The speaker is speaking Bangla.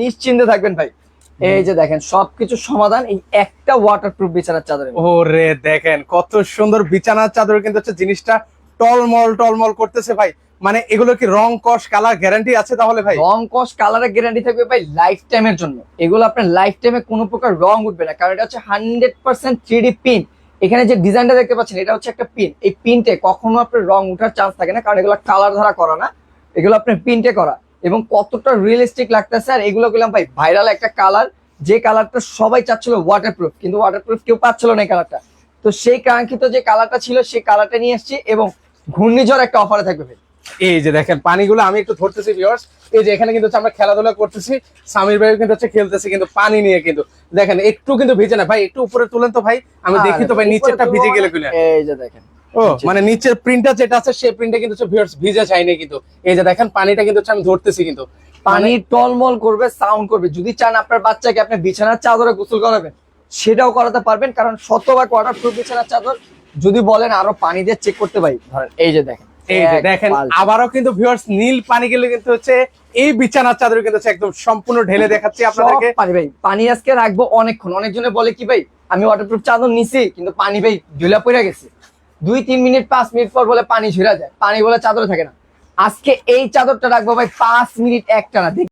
নিশ্চিন্তে থাকবেন ভাই। এই যে দেখেন সবকিছু সমাধান এই একটা ওয়াটারপ্রুফ বিছানার চাদরে ওরে দেখেন কত সুন্দর বিছানার চাদর কিন্তু হচ্ছে জিনিসটা টলমল টলমল করতেছে ভাই। মানে এগুলো কি রং কস কালার গ্যারান্টি আছে তাহলে ভাই? রং কস কালারের গ্যারান্টি থাকবে ভাই লাইফ টাইমের জন্য। এগুলো আপনার লাইফ টাইমে কোনো প্রকার রং উঠবে না কারণ এটা হচ্ছে হান্ড্রেড পার্সেন্ট থ্রি পিন এখানে যে ডিজাইনটা দেখতে পাচ্ছেন এটা হচ্ছে একটা পিন এই পিনটে কখনো আপনার রং উঠার চান্স থাকে না কারণ এগুলো কালার ধারা করা না। এগুলো আপনার পিনটে করা। এবং কতটা রিয়েলিস্টিক লাগতেছে আর এগুলো গেলাম ভাই ভাইরাল একটা কালার যে কালারটা সবাই চাচ্ছিল ওয়াটারপ্রুফ কিন্তু ওয়াটারপ্রুফ কেউ পাচ্ছিল না এই কালারটা তো সেই কাঙ্ক্ষিত যে কালারটা ছিল সেই কালারটা নিয়ে এসেছি এবং ঘূর্ণিঝড় একটা অফারে থাকবে ভাই। এই যে দেখেন পানিগুলো আমি একটু ধরতেছি ভিউয়ার্স এই যে এখানে কিন্তু আমরা খেলাধুলা করতেছি সামির ভাই কিন্তু হচ্ছে খেলতেছে কিন্তু পানি নিয়ে কিন্তু। দেখেন একটু কিন্তু ভিজে না। ভাই একটু উপরে তুলেন তো ভাই আমি দেখি তো ভাই নিচেরটা ভিজে গেলে মানে- কিনা। এই যে দেখেন। ও মানে নিচের প্রিন্টটা যেটা আছে সেই প্রিন্টটা কিন্তু ভিউয়ার্স ভিজে চাইনি কিন্তু। এই যে দেখেন পানিটা কিন্তু আমি ধরতেছি কিন্তু। পানি টলমল করবে সাউন্ড করবে। যদি চান আপনার বাচ্চাকে আপনি বিছানার চাদরে গোসল করাবেন সেটাও করাতে পারবেন কারণ শতভাগ ওয়াটারপ্রুফ বিছানার চাদর। যদি বলেন আরও পানি দিয়ে চেক করতে পারি। ধরেন এই যে দেখেন এই যে দেখেন আবারও কিন্তু ভিউয়ার্স নীল পানি গেলে কিন্তু হচ্ছে এই বিছানার চাদর কিন্তু একদম সম্পূর্ণ ঢেলে দেখাচ্ছি আপনাদেরকে। পানি ভাই পানি আজকে রাখব অনেকক্ষণ। অনেকজনে বলে কি ভাই আমি ওয়াটারপ্রুফ চাদর নিছি কিন্তু পানি ভাই ঢিলা পড়ে গেছে। দুই, তিন মিনিট, পাঁচ মিনিট পর বলে পানি ছিঁড়া যায়। পানি বলে চাদর থাকে না। আজকে এই চাদরটা রাখব ভাই, পাঁচ মিনিট একটা না